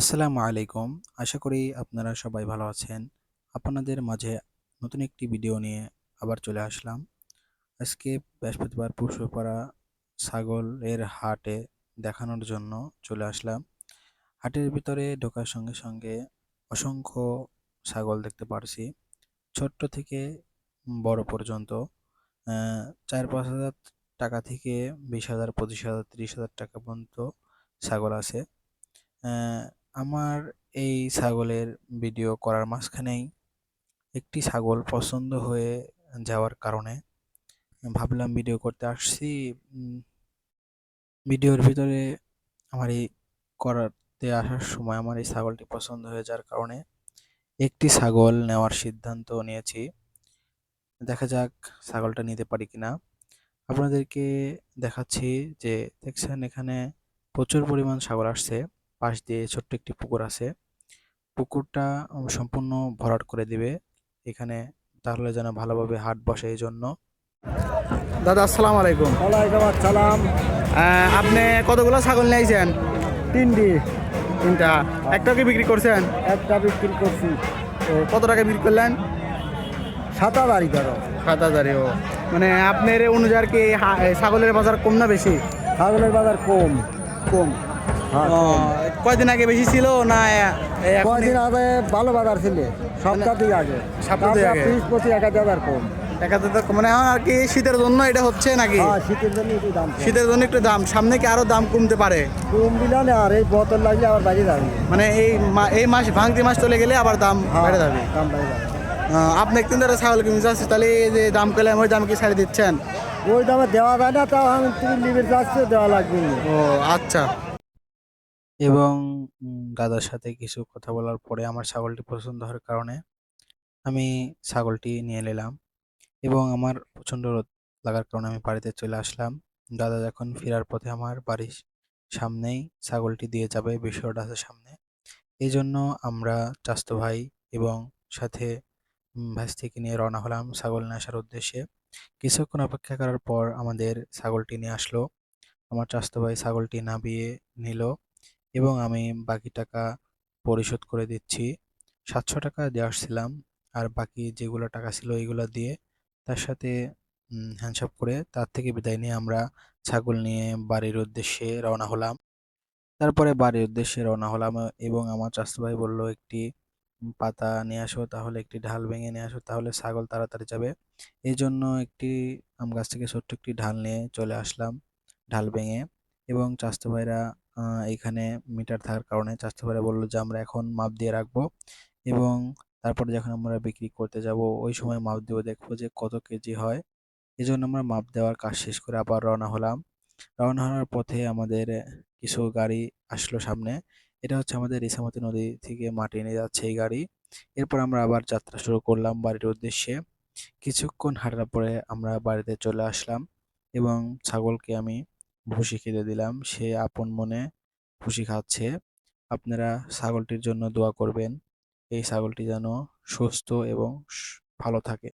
আসসালামু আলাইকুম। আশা করি আপনারা সবাই ভালো আছেন। আপনাদের মাঝে নতুন একটি ভিডিও নিয়ে আবার চলে আসলাম। আজকে বৃহস্পতিবার পশুপাড়া ছাগলের হাটে দেখানোর জন্য চলে আসলাম। হাটের ভিতরে ঢোকার সঙ্গে সঙ্গে অসংখ্য ছাগল দেখতে পারছি। ছোট্ট থেকে বড় পর্যন্ত চার পাঁচ হাজার টাকা থেকে বিশ হাজার, পঁচিশ হাজার, তিরিশ হাজার টাকা পর্যন্ত ছাগল আছে। আমার এই ছাগলের ভিডিও করার মাঝখানেই একটি ছাগল পছন্দ হয়ে যাওয়ার কারণে ভাবলাম ভিডিও করতে আসছি। ভিডিওর ভিতরে আমার এই করাতে আসার সময় আমার এই ছাগলটি পছন্দ হয়ে যাওয়ার কারণে একটি ছাগল নেওয়ার সিদ্ধান্ত নিয়েছি। দেখা যাক ছাগলটা নিতে পারি কিনা। আপনাদেরকে দেখাচ্ছি যে দেখছেন এখানে প্রচুর পরিমাণ ছাগল আসছে। পাশ দিয়ে ছোট্ট একটি পুকুর আছে। পুকুরটা সম্পূর্ণ ভরাট করে দিবে। এখানে তাহলে যেন ভালোভাবে হাট বসে এই জন্য দাদা আসসালামু আলাইকুম। ওয়ালাইকুম আসসালাম। আপনি কতগুলো ছাগল নিয়েছেন তিনটি। তিনটা। একটা কি বিক্রি করছেন? একটা বিক্রি করছি। তো কত টাকা বিক্রি করলেন? সাতা বাড়ি ধরো সাত ও। মানে আপনার অনুযায়ী কি ছাগলের বাজার কম না বেশি? ছাগলের বাজার কম। কম। কয়দিন আগে বেশি ছিল না কয়দিন আগে ভালো বাজার ছিল? সপ্তাহ আগে। সপ্তাহ আগে। পিস প্রতি এক হাজার কম। এক হাজার তো মানে আর কি শীতের জন্য এটা হচ্ছে নাকি? হ্যাঁ শীতের জন্য একটু দাম শীতের জন্য একটু দাম। সামনে কি আরও দাম কমতে পারে? কম না আর এই বোতল লাগলে আবার বাইরে যাবে। মানে এই এই মাস ভাঙতি মাস চলে গেলে আবার দাম হ্যাঁ, বেড়ে যাবে। দাম যাবে। আপনি একদিন ধরে ছাগল কিনতে যাচ্ছে তাহলে এই যে দাম পেলে ওই দাম কি ছাড়ে দিচ্ছেন? ওই দামে দেওয়া যায় না তাও আমি তুমি লিমিট যাচ্ছে দেওয়া লাগবে। ও আচ্ছা। এবং দাদার সাথে কিছু কথা বলার পরে আমার ছাগলটি পছন্দ হওয়ার কারণে আমি ছাগলটি নিয়ে নিলাম এবং আমার প্রচণ্ড রোদ লাগার কারণে আমি বাড়িতে চলে আসলাম। দাদা যখন ফেরার পথে আমার বাড়ির সামনেই ছাগলটি দিয়ে যাবে বিষয়টা আছে সামনে। এই জন্য আমরা চাস্তো ভাই এবং সাথে উম, ভাইস্তিকে নিয়ে রওনা হলাম ছাগল নিয়ে আসার উদ্দেশ্যে। কিছুক্ষণ অপেক্ষা করার পর আমাদের ছাগলটি নিয়ে আসলো। আমার চাস্তো ভাই ছাগলটি নামিয়ে নিল। এবং আমি বাকি টাকা পরিশোধ করে দিচ্ছি। সাতশো টাকা দিয়ে আসছিলাম আর বাকি যেগুলো টাকা ছিল এইগুলো দিয়ে তার সাথে হ্যান্ডসাপ করে তার থেকে বিদায় নিয়ে আমরা ছাগল নিয়ে বাড়ির উদ্দেশ্যে রওনা হলাম। তারপরে বাড়ির উদ্দেশ্যে রওনা হলাম এবং আমার চাচতো ভাই বলল, একটি পাতা নিয়ে আসো, তাহলে একটি ঢাল ভেঙে নিয়ে আসো, তাহলে ছাগল তাড়াতাড়ি যাবে। এই জন্য একটি আম গাছ থেকে ছোট্ট একটি ঢাল নিয়ে চলে আসলাম, ঢাল ভেঙে এবং চাচতো ভাইরা এখানে মিটার থাকার কারণে ভাইরা বলল যে, আমরা এখন মাপ দিয়ে রাখব এবং তারপরে যখন আমরা বিক্রি করতে যাব, ওই সময় মাপ দিয়ে দেখব যে কত কেজি হয়। এই জন্য আমরা মাপ দেওয়ার কাজ শেষ করে আবার রওনা হলাম। রওনা হওয়ার পথে আমাদের কিছু গাড়ি আসলো সামনে। এটা হচ্ছে আমাদের ইসামতি নদী থেকে মাটি নিয়ে যাচ্ছে এই গাড়ি। এরপর আমরা আবার যাত্রা শুরু করলাম বাড়ির উদ্দেশ্যে। কিছুক্ষণ হাঁটার পরে আমরা বাড়িতে চলে আসলাম এবং ছাগলকে আমি ভুসি খেতে দিলাম। সে আপন মনে ভুসি খাচ্ছে। আপনারা ছাগলটির জন্য দোয়া করবেন। এই ছাগলটি যেন সুস্থ এবং ভালো থাকে।